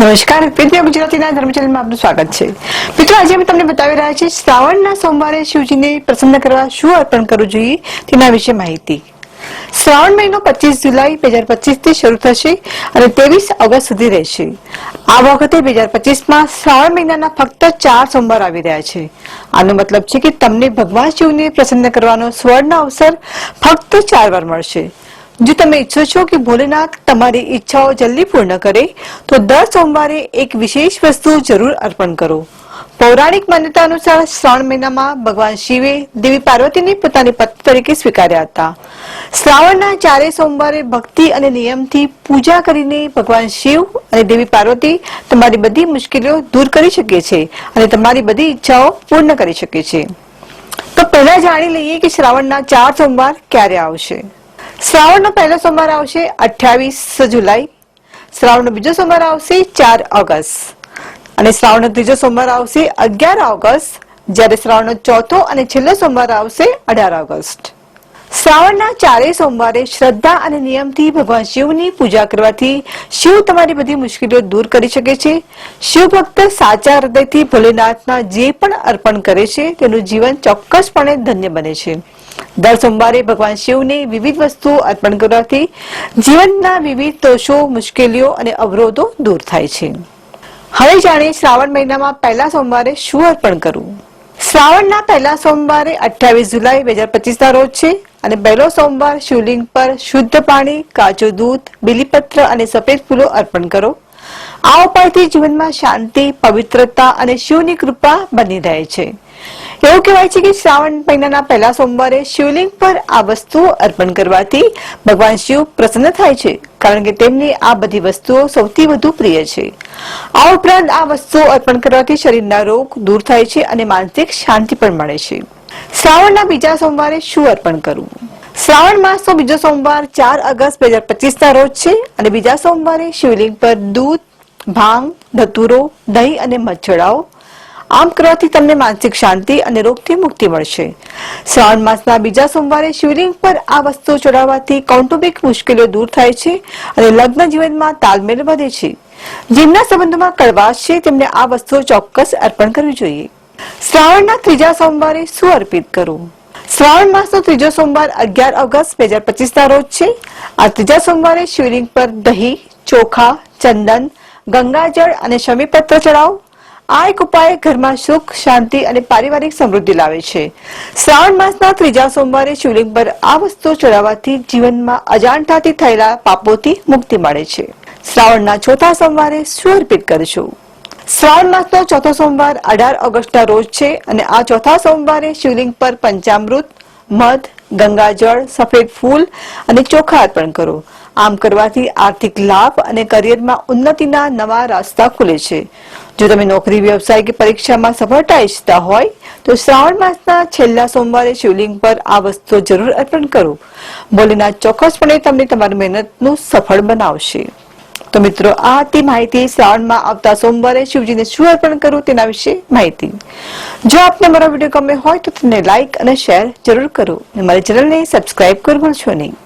નમસ્કાર વિદ્યા ગુજરાતીના ધર્મ ચેનલમાં આપનું સ્વાગત છે. મિત્રો, આજે અમે તમને બતાવી રહ્યા છીએ શ્રાવણના સોમવારે શિવજીને પ્રસન્ન કરવા શું અર્પણ કરવું જોઈએ તેના વિશે માહિતી. શ્રાવણ મહિનો પચીસ જુલાઈ બે હજાર પચીસથી શરૂ થશે અને ત્રેવીસ ઓગસ્ટ સુધી રહેશે. આ વખતે બે હજાર પચીસમાં શ્રાવણ મહિનાના ફક્ત ચાર સોમવાર આવી રહ્યા છે. આનો મતલબ છે કે તમને ભગવાન શિવને પ્રસન્ન કરવાનો સ્વર્ણ અવસર ફક્ત ચાર વાર મળશે. જો તમે ઈચ્છો છો કે ભોલેનાથ તમારી ઈચ્છાઓ જલ્દી પૂર્ણ કરે, તો દર સોમવારે એક વિશેષ વસ્તુ જરૂર અર્પણ કરો. પૌરાણિક માન્યતા અનુસાર શ્રાવણ મહિનામાં ભગવાન શિવે દેવી પાર્વતીને પોતાની પત્ની તરીકે સ્વીકાર્યા હતા. શ્રાવણના ચારે સોમવારે ભક્તિ અને નિયમથી પૂજા કરીને ભગવાન શિવ અને દેવી પાર્વતી તમારી બધી મુશ્કેલીઓ દૂર કરી શકે છે અને તમારી બધી ઈચ્છાઓ પૂર્ણ કરી શકે છે. તો પહેલા જાણી લઈએ કે શ્રાવણના ચાર સોમવાર ક્યારે આવશે. શ્રાવણનો પહેલો સોમવાર આવશે અઠ્યાવીસ જુલાઈ. શ્રાવણનો બીજો સોમવાર આવશે ચાર ઓગસ્ટ. અને શ્રાવણનો ત્રીજો સોમવાર આવશે અગિયાર ઓગસ્ટ. જ્યારે શ્રાવણનો ચોથો અને છેલ્લો સોમવાર આવશે અઢાર ઓગસ્ટ. શ્રાવણના ચારેય સોમવારે શ્રદ્ધા અને નિયમથી ભગવાન શિવની પૂજા કરવાથી શિવ તમારી બધી મુશ્કેલીઓ દૂર કરી શકે છે. શિવ ભક્ત સાચા હૃદયથી ભોલેનાથના જે પણ અર્પણ કરે છે, તેનું જીવન ચોક્કસપણે ધન્ય બને છે. દર સોમવારે ભગવાન શિવને વિવિધ વસ્તુઓ અર્પણ કરવાથી જીવનના વિવિધ દોષો, મુશ્કેલીઓ અને અવરોધો દૂર થાય છે. હવે જાણીએ શ્રાવણ મહિનામાં પહેલા સોમવારે શું અર્પણ કરવું? શ્રાવણના પહેલા સોમવારે અઠ્યાવીસ જુલાઈ બે હજાર પચીસના રોજ છે. અને પહેલો સોમવાર શિવલિંગ પર શુદ્ધ પાણી કાચું દૂધ, બિલીપત્ર અને સફેદ ફૂલો અર્પણ કરો. આ ઉપાયથી જીવનમાં શાંતિ, પવિત્રતા અને શિવની કૃપા બની રહે છે. એવું કહેવાય છે કે શ્રાવણ મહિનાના પહેલા સોમવારે શિવલિંગ પર આ વસ્તુઓ અર્પણ કરવાથી ભગવાન શિવ પ્રસન્ન થાય છે, કારણ કે તેમની આ બધી વસ્તુઓ સૌથી વધુ પ્રિય છે. આ ઉપરાંત આ વસ્તુઓ અર્પણ કરવાથી શરીરના રોગ દૂર થાય છે અને માનસિક શાંતિ પણ મળે છે. શ્રાવણના બીજા સોમવારે શું અર્પણ કરવું? શ્રાવણ માસનો બીજો સોમવાર ચાર ઓગસ્ટ બે હજાર પચીસના રોજ છે અને બીજા સોમવારે શિવલિંગ પર દૂધ, ભાંગ, ધતુરો, દહીં અને ચડાવો આમ કરવાથી તમને માનસિક શાંતિ અને રોગથી મુક્તિ મળશે. શ્રાવણ માસના બીજા સોમવારે શિવલિંગ પર આ વસ્તુ ચડાવવાથી કૌટુંબિક મુશ્કેલીઓ દૂર થાય છે અને લગ્ન જીવનમાં તાલમેલ વધે છે. જેમના સંબંધોમાં કડવાશ છે, તેમને આ વસ્તુઓ ચોક્કસ અર્પણ કરવી જોઈએ. શ્રાવણના ત્રીજા સોમવારે શું અર્પિત કરવું? શ્રાવણ માસનો ત્રીજો સોમવાર અગિયાર ઓગસ્ટ બે હજાર પચીસના રોજ છે. આ ત્રીજા સોમવારે શિવલિંગ પર દહીં, ચોખા, ચંદન, ગંગાજળ અને શમીપત્ર ચડાવો. આ એક ઉપાય ઘરમાં સુખ, શાંતિ અને પારિવારિક સમૃદ્ધિ લાવે છે. શ્રાવણ માસના ત્રીજા સોમવારે શિવલિંગ પર આ વસ્તુ ચડાવવાથી જીવનમાં અજાણતાથી થયેલા પાપોથી મુક્તિ મળે છે. શ્રાવણના ચોથા સોમવારે શું અર્પિત કરશું? શ્રાવણ માસનો ચોથો સોમવાર અઢાર ઓગસ્ટના રોજ છે અને આ ચોથા સોમવારે શિવલિંગ પર પંચામૃત, મધ, ગંગાજળ, સફેદ ફૂલ અને ચોખા અર્પણ કરો. આમ કરવાથી આર્થિક લાભ અને કરિયરમાં ઉન્નતિના નવા રસ્તા ખુલે છે. જો તમે નોકરી, વ્યવસાય કે પરીક્ષામાં સફળતા ઈચ્છતા હોય, તો શ્રાવણ માસના છેલ્લા સોમવારે શિવલિંગ પર આ વસ્તુ જરૂર અર્પણ કરો. ભોલેનાથ ચોક્કસપણે તમને તમારી મહેનતનું સફળ બનાવશે. તો મિત્રો, આ હતી માહિતી શ્રાવણમાં આવતા સોમવારે શિવજીને શું અર્પણ કરવું તેના વિશે માહિતી. જો આપને મારો વીડિયો ગમે હોય તો તેને લાઇક અને શેર જરૂર કરો. અને મારી ચેનલને સબસ્ક્રાઇબ કરવું છો નહીં.